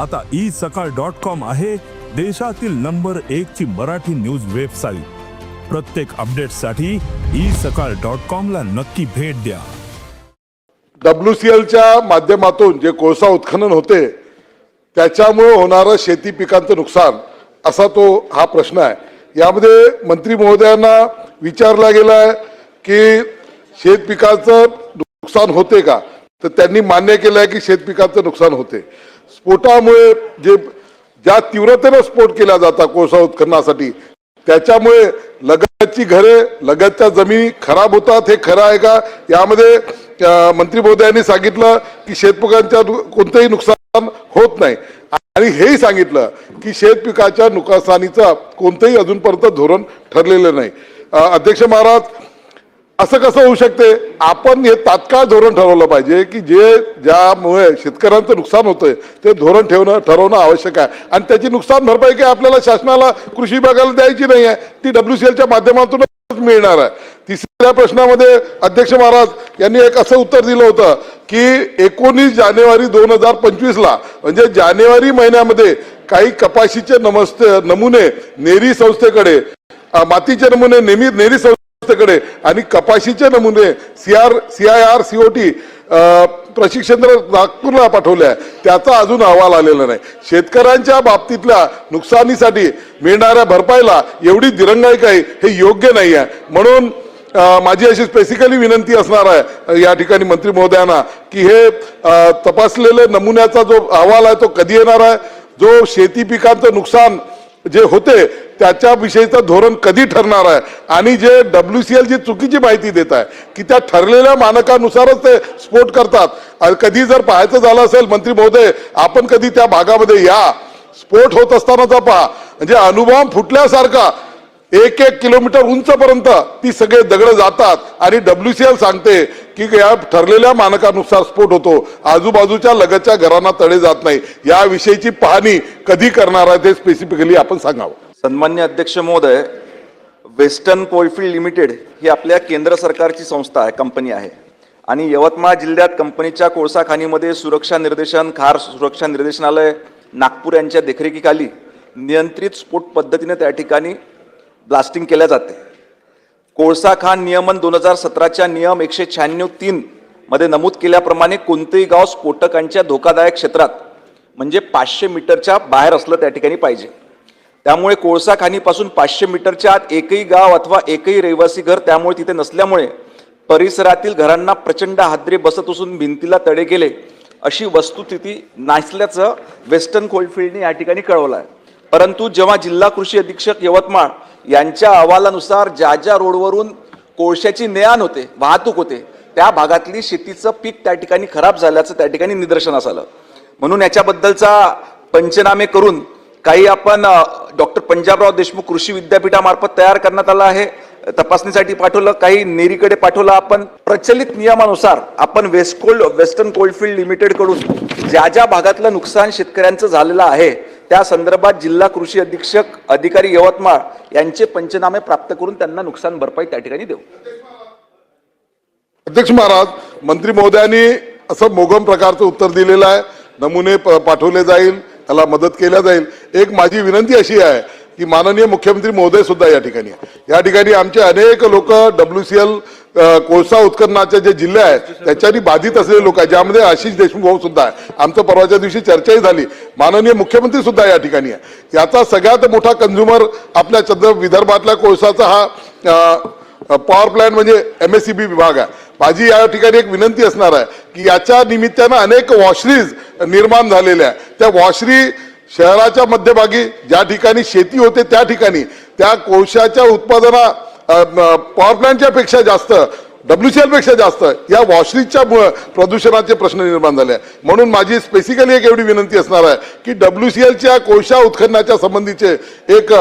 आता ई सकाळ dot com आहे देशातील नंबर एक ची मराठी न्यूज वेबसाईट. प्रत्येक अपडेटसाठी ई सकाळ डॉट कॉम ला नक्की भेट द्या. डब्ल्यूसीएलच्या माध्यमातून जे कोळसा उत्खनन होते त्याच्यामुळे होणारं शेती पिकांचं नुकसान असा तो हा प्रश्न आहे. यामध्ये मंत्री महोदयांना विचारला गेला आहे की शेत पिकाचं नुकसान होते का? तर त्यांनी मान्य केलं आहे की शेत पिकाचं नुकसान होते. स्फोटामुळे जे ज्या तीव्रतेनं स्फोट केला जाता कोळसा उत्खननासाठी त्याच्यामुळे लगतची घरे लगतच्या जमिनी खराब होतात हे खरं आहे का? यामध्ये मंत्री महोदयांनी सांगितलं की शेतपिकांच्या कोणतंही नुकसान होत नाही. आणि हेही सांगितलं की शेतपिकाच्या नुकसानीचं कोणतंही अजूनपर्यंत धोरण ठरलेलं नाही. अध्यक्ष महाराज असं कसं होऊ शकते? आपण हे तात्काळ धोरण ठरवलं पाहिजे की जे ज्यामुळे शेतकऱ्यांचं नुकसान होतंय ते धोरण ठेवणं ठरवणं आवश्यक आहे. आणि त्याची नुकसान भरपाई काही आपल्याला शासनाला कृषी विभागाला द्यायची नाही आहे ती डब्ल्यूसीएलच्या माध्यमातूनच मिळणार आहे. तिसऱ्या प्रश्नामध्ये अध्यक्ष महाराज यांनी एक असं उत्तर दिलं होतं की एकोणीस जानेवारी दोन हजार पंचवीसला म्हणजे जानेवारी महिन्यामध्ये काही कपाशीचे नमस्ते नमुने नेरी संस्थेकडे मातीचे नमुने नेहमी नेरी संस्थे आणि कपाशीचे नमुने सीआर सीआयआर सीओटी प्रशिक्षण नागपूरला पाठवले आहे. त्याचा अजून अहवाल आलेला नाही. शेतकऱ्यांच्या बाबतीतल्या नुकसानीसाठी मिळणाऱ्या भरपाईला एवढी दिरंगाई काही हे योग्य नाही आहे. म्हणून माझी अशी स्पेसिकली विनंती असणार आहे या ठिकाणी मंत्री महोदयांना की हे तपासलेले नमुन्याचा जो अहवाल आहे तो कधी येणार आहे? जो शेती पिकांचं नुकसान जे होते त्याच्याविषयीचं धोरण कधी ठरणार आहे? आणि J W C L G चुकीची माहिती देत आहे की त्या ठरलेल्या मानकानुसारच ते स्फोट करतात. कधी जर पाहायचं झालं असेल मंत्री महोदय आपण कधी त्या भागामध्ये या. स्फोट होत असतानाचा पहा म्हणजे अनुभव फुटल्यासारखा एक एक किलोमीटर उंचपर्यंत ती सगळे दगड जातात. आणि डब्ल्यूसीएल सांगते की या ठरलेल्या मानकानुसार स्फोट होतो. आजूबाजूच्या लगतच्या घरांना तडे जात नाही. याविषयीची पाहणी कधी करणार आहे ते स्पेसिफिकली आपण सांगावं. सन्मान्य अध्यक्ष महोदय वेस्टर्न कोलफिल्ड लिमिटेड ही आपल्या केंद्र सरकारची संस्था आहे कंपनी आहे. आणि यवतमाळ जिल्ह्यात कंपनीच्या कोळसा खाणीमध्ये सुरक्षा निर्देशन खार सुरक्षा निर्देशनालय नागपूर यांच्या देखरेखीखाली नियंत्रित स्फोट पद्धतीने त्या ठिकाणी ब्लास्टिंग केल्या जाते. कोळसा खाण नियमन दोन हजार सतराच्या नियम एकशे शहाण्णव तीन मध्ये नमूद केल्याप्रमाणे कोणतेही गाव स्फोटकांच्या धोकादायक क्षेत्रात म्हणजे पाचशे मीटरच्या बाहेर असलं त्या ठिकाणी पाहिजे. त्यामुळे कोळसा खाणीपासून पाचशे मीटरच्या आत एकही गाव अथवा एकही रहिवासी घर त्यामुळे तिथे नसल्यामुळे परिसरातील घरांना प्रचंड हादरे बसत असून भिंतीला तडे गेले अशी वस्तुस्थिती नसल्याचं वेस्टर्न कोलफिल्डने या ठिकाणी कळवलं आहे. परंतु जेव्हा जिल्हा कृषी अधीक्षक यवतमाळ यांच्या अहवालानुसार ज्या ज्या रोडवरून कोळशाची नेआण होते वाहतूक होते त्या भागातली शेतीचं पीक त्या ठिकाणी खराब झाल्याचं त्या ठिकाणी निदर्शनास आलं. म्हणून याच्याबद्दलचा पंचनामे करून काही आपण डॉक्टर पंजाबराव देशमुख कृषी विद्यापीठामार्फत तयार करण्यात आलं आहे. तपासणीसाठी पाठवलं काही नेरीकडे पाठवलं आपण. प्रचलित नियमानुसार आपण वेस्ट कोल्ड वेस्टर्न कोल्डफील्ड लिमिटेडकडून ज्या ज्या भागातलं नुकसान शेतकऱ्यांचं झालेलं आहे त्या संदर्भात जिल्हा कृषी अधीक्षक अधिकारी यवतमाळ यांचे पंचनामे प्राप्त करून त्यांना नुकसान भरपाई त्या ठिकाणी देऊ. अध्यक्ष महाराज मंत्री महोदयांनी असं मोगम प्रकारचं उत्तर दिलेलं आहे. नमुने प- पाठवले जाईल त्याला मदत केल्या जाईल. एक माझी विनंती अशी आहे की माननीय मुख्यमंत्री महोदय सुद्धा या ठिकाणी आहे. या ठिकाणी आमचे अनेक लोक डब्ल्यू सी एल कोळसा उत्खननाचे जे जिल्हे आहेत त्याच्यानी बाधित असलेले लोक आहेत ज्यामध्ये आशिष देशमुख भाऊ सुद्धा आहे. आमचं परवाच्या दिवशी चर्चाही झाली. माननीय मुख्यमंत्री सुद्धा या ठिकाणी आहे. याचा सगळ्यात मोठा कंझ्युमर आपल्या चंद्र विदर्भातल्या कोळसाचा हा पॉवर प्लॅन्ट म्हणजे एम एस सी बी विभाग आहे. माझी या ठिकाणी एक विनंती असणार आहे की याच्या निमित्तानं अनेक वॉशरीज निर्माण झालेल्या आहे त्या वॉशरी शहराच्या मध्यभागी ज्या ठिकाणी शेती होते त्या ठिकाणी त्या कोळशाच्या उत्पादना पॉवर प्लॅन्टच्या पेक्षा जास्त डब्ल्यू सी एलपेक्षा जास्त या वॉशरीजच्या प्रदूषणाचे प्रश्न निर्माण झाले म्हणून माझी स्पेसिकली एक एवढी विनंती असणार आहे की डब्ल्यू सी एलच्या कोळशा उत्खननाच्या संबंधीचे एक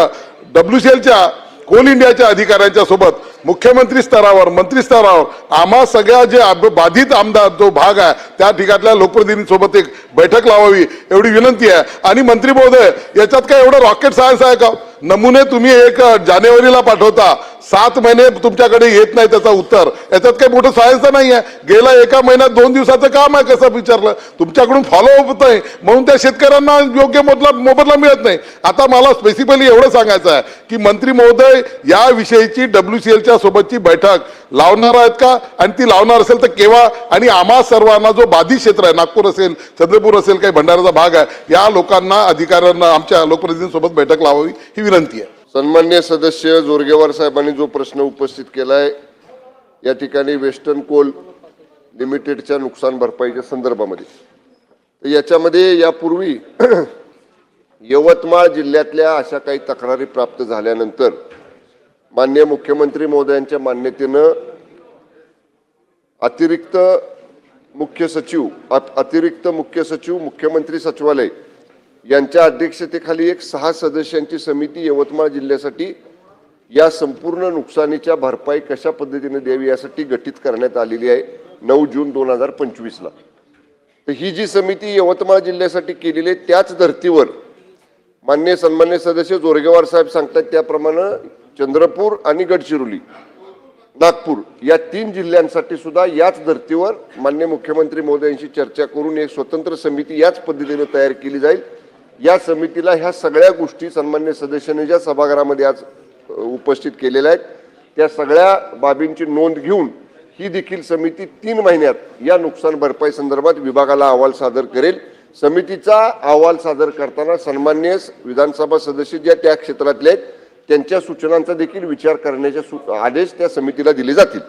डब्ल्यू सी एलच्या कोल इंडियाच्या अधिकाऱ्यांच्या सोबत मुख्यमंत्री स्तरावर मंत्री स्तरावर आम्हा सगळ्या जे बाधित आमदार जो भाग आहे त्या ठिकाणल्या लोकप्रतिनिधींसोबत एक बैठक लावावी एवढी विनंती आहे. आणि मंत्री महोदय याच्यात काय एवढं रॉकेट सायन्स आहे का? नमुने तुम्ही एक जानेवारीला पाठवता. सात महिने तुमच्याकडे येत नाही त्याचा उत्तर. याच्यात काही मोठं सायन्स नाही आहे गेला एका महिन्यात दोन दिवसाचं काम आहे कसं विचारलं? तुमच्याकडून फॉलोअप होत नाही म्हणून त्या शेतकऱ्यांना योग्य मोबदला मोबदला मिळत नाही. आता मला स्पेसिफिकली एवढं सांगायचं आहे की मंत्री महोदय या विषयीची डब्ल्यू सी एलच्या सोबतची बैठक लावणार आहेत का? आणि ती लावणार असेल तर केव्हा? आणि आम्हा सर्वांना जो बाधित क्षेत्र आहे नागपूर असेल चंद्रपूर असेल काही भंडाऱ्याचा भाग आहे या लोकांना अधिकाऱ्यांना आमच्या लोकप्रतिनिधींसोबत बैठक लावावी ही विनंती आहे. सन्मान्य सदस्य जोरगेवार साहेबांनी जो प्रश्न उपस्थित केला आहे या ठिकाणी वेस्टर्न कोल लिमिटेडच्या नुकसान भरपाईच्या संदर्भामध्ये. तर याच्यामध्ये यापूर्वी यवतमाळ जिल्ह्यातल्या अशा काही तक्रारी प्राप्त झाल्यानंतर माननीय मुख्यमंत्री महोदयांच्या मान्यतेनं अतिरिक्त मुख्य सचिव अतिरिक्त मुख्य सचिव मुख्यमंत्री सचिवालय यांच्या अध्यक्षतेखाली एक सहा सदस्यांची समिती यवतमाळ जिल्ह्यासाठी या संपूर्ण नुकसानीच्या भरपाई कशा पद्धतीने द्यावी यासाठी गठीत करण्यात आलेली आहे नऊ जून दोन हजार पंचवीसला. तर ही जी समिती यवतमाळ जिल्ह्यासाठी केलेली आहे त्याच धर्तीवर मान्य सन्मान्य सदस्य जोरगेवार साहेब सांगतात त्याप्रमाणे चंद्रपूर आणि गडचिरोली नागपूर या तीन जिल्ह्यांसाठी सुद्धा याच धर्तीवर मान्य मुख्यमंत्री महोदयांशी चर्चा करून एक स्वतंत्र समिती याच पद्धतीने तयार केली जाईल. या समितीला ह्या सगळ्या गोष्टी सन्मान्य सदस्यांनी ज्या सभागृहामध्ये आज उपस्थित केलेल्या आहेत त्या सगळ्या बाबींची नोंद घेऊन ही देखील समिती तीन महिन्यात या नुकसान भरपाई संदर्भात विभागाला अहवाल सादर करेल. समितीचा अहवाल सादर करताना सन्मान्य विधानसभा सदस्य ज्या त्या क्षेत्रातले आहेत त्यांच्या सूचनांचा देखील विचार करण्याचे आदेश त्या समितीला दिले जातील.